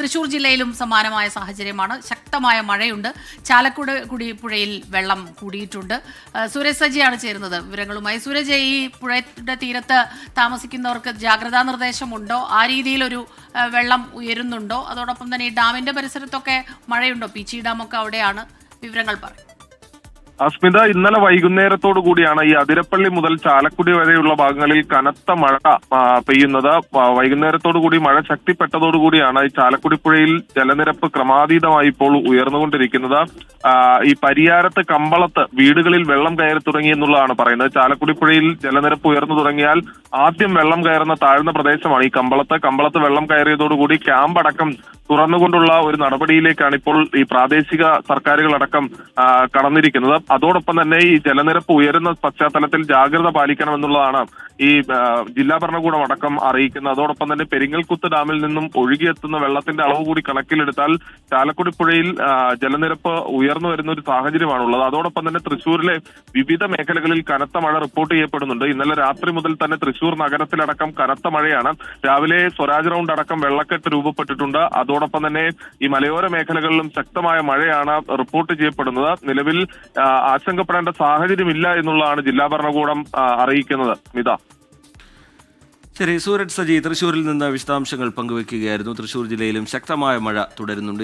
തൃശൂർ ജില്ലയിലും സമാനമായ സാഹചര്യമാണ്. ശക്തമായ മഴയുണ്ട്. ചാലക്കുട കുടി പുഴയിൽ വെള്ളം കൂടിയിട്ടുണ്ട്. സുരേഷ് സജിയാണ് ചേരുന്നത് വിവരങ്ങളുമായി. സുരജ് ഈ പുഴയുടെ തീരത്ത് താമസിക്കുന്നവർക്ക് ജാഗ്രതാ നിർദ്ദേശമുണ്ടോ? ആ രീതിയിലൊരു വെള്ളം ഉയരുന്നുണ്ടോ? അതോടൊപ്പം തന്നെ ഈ ഡാമിന്റെ പരിസരത്തൊക്കെ മഴയുണ്ടോ? പീച്ചി ഡാമൊക്കെ അവിടെയാണ് വിവരങ്ങൾ പറയും അസ്മിത ഇന്നലെ വൈകുന്നേരത്തോടു കൂടിയാണ് ഈ അതിരപ്പള്ളി മുതൽ ചാലക്കുടി വരെയുള്ള ഭാഗങ്ങളിൽ കനത്ത മഴ പെയ്യുന്നത്. വൈകുന്നേരത്തോടു കൂടി മഴ ശക്തിപ്പെട്ടതോടുകൂടിയാണ് ഈ ചാലക്കുടി പുഴയിൽ ജലനിരപ്പ് ക്രമാതീതമായി ഇപ്പോൾ ഉയർന്നുകൊണ്ടിരിക്കുന്നത്. ഈ പരിയാരത്ത് കമ്പളത്ത് വീടുകളിൽ വെള്ളം കയറി തുടങ്ങി എന്നുള്ളതാണ് പറയുന്നത്. ചാലക്കുടി പുഴയിൽ ജലനിരപ്പ് ഉയർന്നു തുടങ്ങിയാൽ ആദ്യം വെള്ളം കയറുന്ന താഴ്ന്ന പ്രദേശമാണ് ഈ കമ്പളത്ത്. കമ്പളത്ത് വെള്ളം കയറിയതോടുകൂടി ക്യാമ്പ് അടക്കം തുറന്നുകൊണ്ടുള്ള ഒരു നടപടിയിലേക്കാണ് ഇപ്പോൾ ഈ പ്രാദേശിക സർക്കാരുകളടക്കം കടന്നിരിക്കുന്നത്. അതോടൊപ്പം തന്നെ ഈ ജലനിരപ്പ് ഉയരുന്ന പശ്ചാത്തലത്തിൽ ജാഗ്രത പാലിക്കണമെന്നുള്ളതാണ് ഈ ജില്ലാ ഭരണകൂടം അടക്കം അറിയിക്കുന്നത്. അതോടൊപ്പം തന്നെ പെരിങ്ങൽകുത്ത് ഡാമിൽ നിന്നും ഒഴുകിയെത്തുന്ന വെള്ളത്തിന്റെ അളവ് കൂടി കണക്കിലെടുത്താൽ ചാലക്കുടി പുഴയിൽ ജലനിരപ്പ് ഉയർന്നു വരുന്ന ഒരു സാഹചര്യമാണുള്ളത്. അതോടൊപ്പം തന്നെ തൃശൂരിലെ വിവിധ മേഖലകളിൽ കനത്ത മഴ റിപ്പോർട്ട് ചെയ്യപ്പെടുന്നുണ്ട്. ഇന്നലെ രാത്രി മുതൽ തന്നെ തൃശൂർ നഗരത്തിലടക്കം കനത്ത മഴയാണ്. രാവിലെ സ്വരാജ് റൗണ്ട് അടക്കം വെള്ളക്കെട്ട് രൂപപ്പെട്ടിട്ടുണ്ട്. അതോടൊപ്പം തന്നെ ഈ മലയോര മേഖലകളിലും ശക്തമായ മഴയാണ് റിപ്പോർട്ട് ചെയ്യപ്പെടുന്നത്. നിലവിൽ ആശങ്കപ്പെടേണ്ട സാഹചര്യമില്ല എന്നുള്ളതാണ് ജില്ലാ ഭരണകൂടം അറിയിക്കുന്നത്. മിത. ശരി സൂരജ് സജി തൃശ്ശൂരിൽ നിന്ന് വിശദാംശങ്ങൾ പങ്കുവെക്കുകയായിരുന്നു. തൃശൂർ ജില്ലയിലും ശക്തമായ മഴ തുടരുന്നുണ്ട്.